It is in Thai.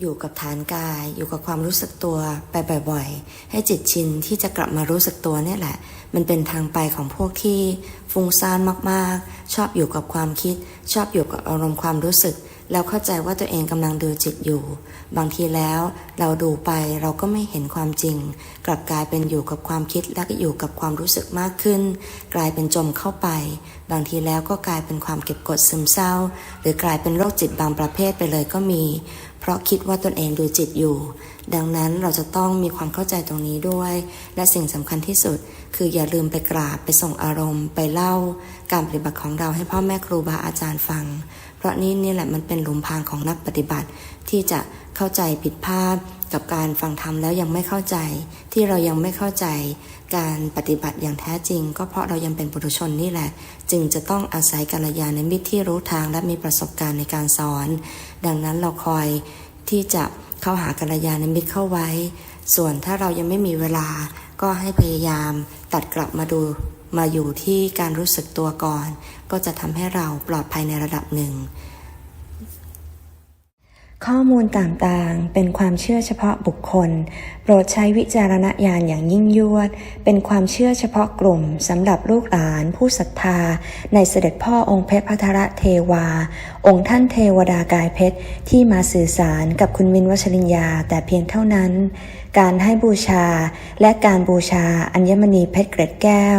อยู่กับฐานกาย อยู่กับความรู้สึกตัวไปบ่อยๆ ให้จิตชินที่จะกลับมารู้สึกตัวเนี่ยแหละ มันเป็นทางไปของพวกที่ฟุ้งซ่านมากๆ ชอบอยู่กับความคิด ชอบอยู่กับอารมณ์ความรู้สึก แล้วเข้าใจว่าตัวเองกำลังดูจิตอยู่ บางทีแล้วเราดูไปเราก็ไม่เห็นความจริง กลับกลายเป็นอยู่กับความคิดและก็อยู่กับความรู้สึกมากขึ้น กลายเป็นจมเข้าไป บางทีแล้วก็กลายเป็นความเก็บกดซึมเศร้า หรือกลายเป็นโรคจิตบางประเภทไปเลยก็มี เพราะคิดว่าตนเองดูจิตอยู่ ดังนั้นเราจะต้องมีความเข้าใจตรงนี้ด้วย และสิ่งสำคัญที่สุด คืออย่าลืมไปกราบไปส่งอารมณ์ ไปเล่า การปฏิบัติของเราให้พ่อแม่ครูบาอาจารย์ฟัง เพราะนี่นี่แหละมันเป็นหลุมพรางของนักปฏิบัติที่จะเข้าใจผิดพลาด กับการฟังธรรมแล้วยังไม่เข้าใจ ที่เรายังไม่เข้าใจ การปฏิบัติอย่างแท้จริง ก็เพราะเรายังเป็นปุถุชนนี่แหละ จึงจะต้องอาศัยกัลยาณมิตรที่รู้ทางและมีประสบการณ์ในการสอน ดังนั้นเราคอยที่จะเข้าหากัลยาณมิตรเข้าไว้ ส่วนถ้าเรายังไม่มีเวลา ก็ให้พยายามตัดกลับมาดูมาอยู่ที่การรู้สึกตัวก่อน ก็จะทำให้เราปลอดภัยในระดับหนึ่ง ข้อมูลต่างๆ เป็นความเชื่อเฉพาะบุคคล โปรดใช้วิจารณญาณอย่างยิ่งยวด เป็นความเชื่อเฉพาะกลุ่มสำหรับลูกหลานผู้ศรัทธา ในเสด็จพ่อองค์เพชรพัทรเทวา องค์ท่านเทวดากายเพชร ที่มาสื่อสารกับคุณวินวชริญญาแต่เพียงเท่านั้น การให้บูชาและการบูชาอัญมณีเพชรเกร็ดแก้ว